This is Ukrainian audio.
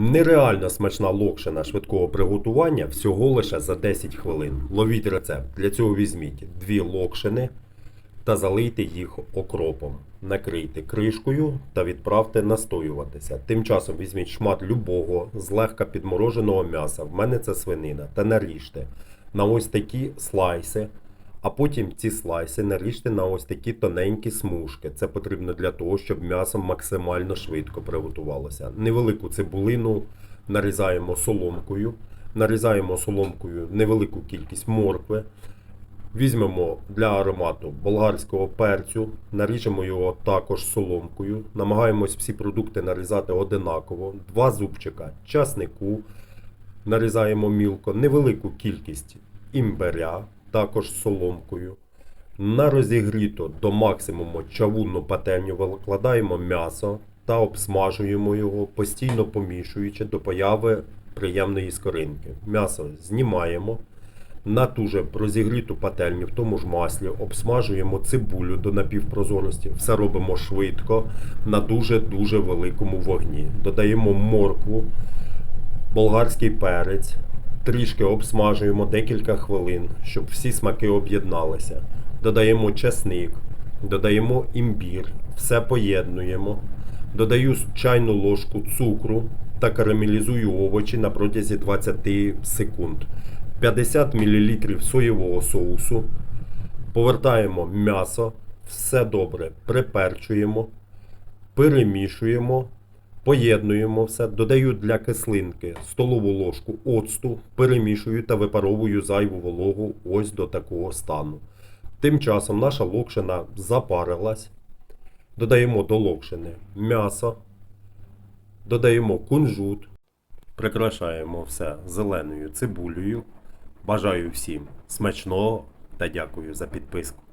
Нереально смачна локшина швидкого приготування всього лише за 10 хвилин. Ловіть рецепт. Для цього візьміть дві локшини та залийте їх окропом. Накрийте кришкою та відправте настоюватися. Тим часом візьміть шмат любого злегка підмороженого м'яса. В мене це свинина. Та наріжте на ось такі слайси. А потім ці слайси наріжте на ось такі тоненькі смужки. Це потрібно для того, щоб м'ясо максимально швидко приготувалося. Невелику цибулину нарізаємо соломкою. Нарізаємо соломкою невелику кількість моркви. Візьмемо для аромату болгарського перцю, наріжемо його також соломкою. Намагаємось всі продукти нарізати одинаково. Два зубчика часнику нарізаємо мілко, невелику кількість імбиря, також соломкою. На розігріту до максимуму чавунну пательню викладаємо м'ясо та обсмажуємо його, постійно помішуючи до появи приємної скоринки. М'ясо знімаємо. На ту же розігріту пательню в тому ж маслі обсмажуємо цибулю до напівпрозорості. Все робимо швидко на дуже-дуже великому вогні. Додаємо моркву, болгарський перець, трішки обсмажуємо декілька хвилин, щоб всі смаки об'єдналися. Додаємо чесник, додаємо імбір, все поєднуємо. Додаю чайну ложку цукру та карамелізую овочі на протязі 20 секунд. 50 мл соєвого соусу. Повертаємо м'ясо, все добре приперчуємо, перемішуємо, поєднуємо все, додаю для кислинки столову ложку оцту, перемішую та випаровую зайву вологу ось до такого стану. Тим часом наша локшина запарилась. Додаємо до локшини м'ясо, додаємо кунжут, прикрашаємо все зеленою цибулею. Бажаю всім смачного та дякую за підписку.